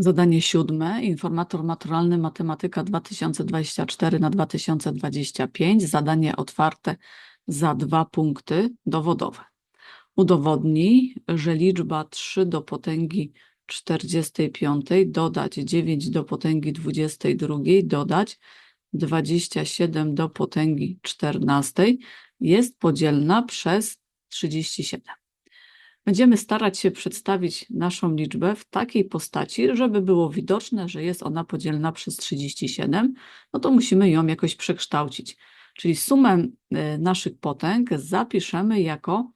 Zadanie siódme, informator maturalny matematyka 2024 na 2025, zadanie otwarte za dwa punkty dowodowe. Udowodnij, że liczba 3 do potęgi 45 dodać 9 do potęgi 22 dodać 27 do potęgi 14 jest podzielna przez 37. Będziemy starać się przedstawić naszą liczbę w takiej postaci, żeby było widoczne, że jest ona podzielna przez 37, no to musimy ją jakoś przekształcić. Czyli sumę y, naszych potęg zapiszemy jako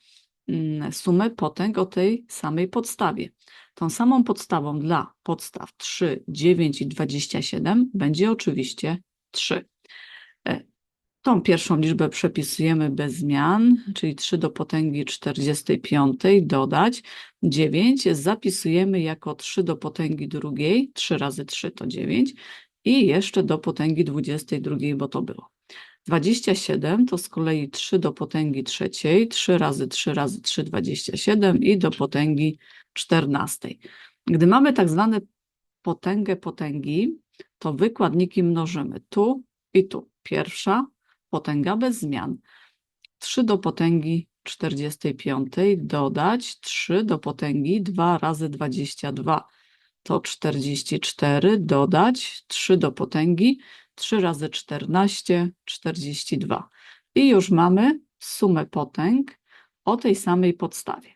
mm, sumę potęg o tej samej podstawie. Tą samą podstawą dla podstaw 3, 9 i 27 będzie oczywiście 3. Tą pierwszą liczbę przepisujemy bez zmian, czyli 3 do potęgi 45 dodać 9 zapisujemy jako 3 do potęgi drugiej, 3 razy 3 to 9 i jeszcze do potęgi 22, bo to było. 27 to z kolei 3 do potęgi trzeciej, 3 razy 3 razy 3, 27 i do potęgi 14. Gdy mamy tak zwane potęgę potęgi, to wykładniki mnożymy tu i tu. Pierwsza, potęga bez zmian. 3 do potęgi 45 dodać 3 do potęgi 2 razy 22 to 44 dodać 3 do potęgi 3 razy 14 42. I już mamy sumę potęg o tej samej podstawie.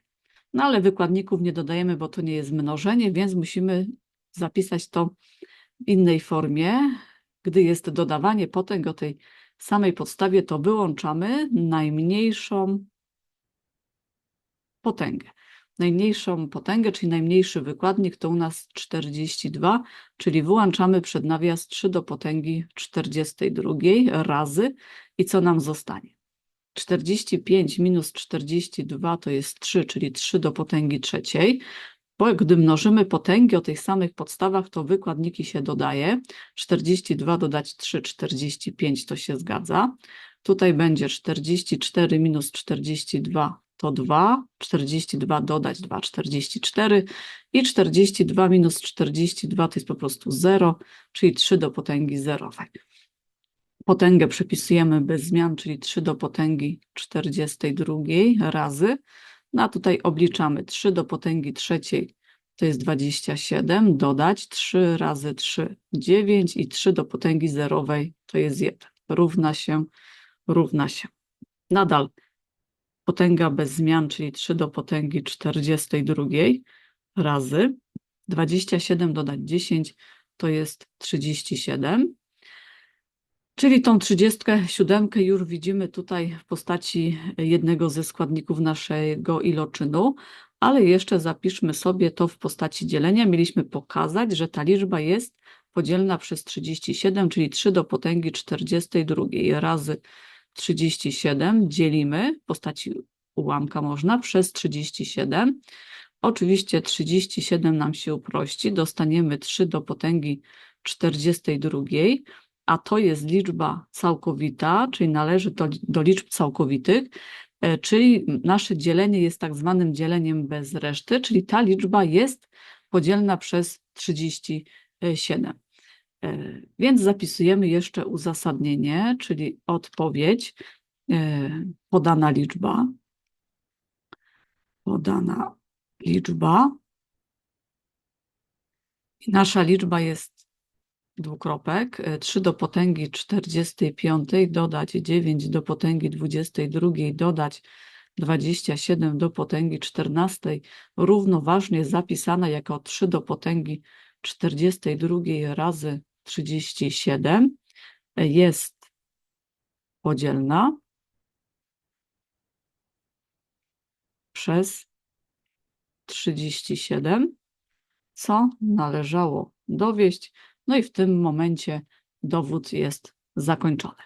No ale wykładników nie dodajemy, bo to nie jest mnożenie, więc musimy zapisać to w innej formie. Gdy jest dodawanie potęg o tej samej podstawie, to wyłączamy najmniejszą potęgę. Najmniejszą potęgę, czyli najmniejszy wykładnik to u nas 42, czyli wyłączamy przed nawias 3 do potęgi 42 razy i co nam zostanie? 45 minus 42 to jest 3, czyli 3 do potęgi trzeciej. Bo gdy mnożymy potęgi o tych samych podstawach, to wykładniki się dodaje. 42 dodać 3, 45 to się zgadza. Tutaj będzie 44 minus 42 to 2, 42 dodać 2, 44 i 42 minus 42 to jest po prostu 0, czyli 3 do potęgi zerowej. Potęgę przepisujemy bez zmian, czyli 3 do potęgi 42 razy no a tutaj obliczamy 3 do potęgi trzeciej to jest 27, dodać 3 razy 3, 9 i 3 do potęgi zerowej to jest 1. Równa się, równa się. Nadal potęga bez zmian, czyli 3 do potęgi 42 razy 27 dodać 10 to jest 37. Czyli tą 37 już widzimy tutaj w postaci jednego ze składników naszego iloczynu, ale jeszcze zapiszmy sobie to w postaci dzielenia. Mieliśmy pokazać, że ta liczba jest podzielna przez 37, czyli 3 do potęgi 42 razy 37 dzielimy w postaci ułamka można przez 37. Oczywiście 37 nam się uprości, dostaniemy 3 do potęgi 42 a to jest liczba całkowita, czyli należy do, do liczb całkowitych, e, czyli nasze dzielenie jest tak zwanym dzieleniem bez reszty, czyli ta liczba jest podzielna przez 37. E, więc zapisujemy jeszcze uzasadnienie, czyli odpowiedź, e, podana liczba, podana liczba. I nasza liczba jest dwukropek, 3 e, do potęgi 45 dodać 9 do potęgi 22 dodać 27 do potęgi 14 równoważnie zapisana jako 3 do potęgi 42 razy 37 e, jest podzielna przez 37, co należało dowieść no i w tym momencie dowód jest zakończony.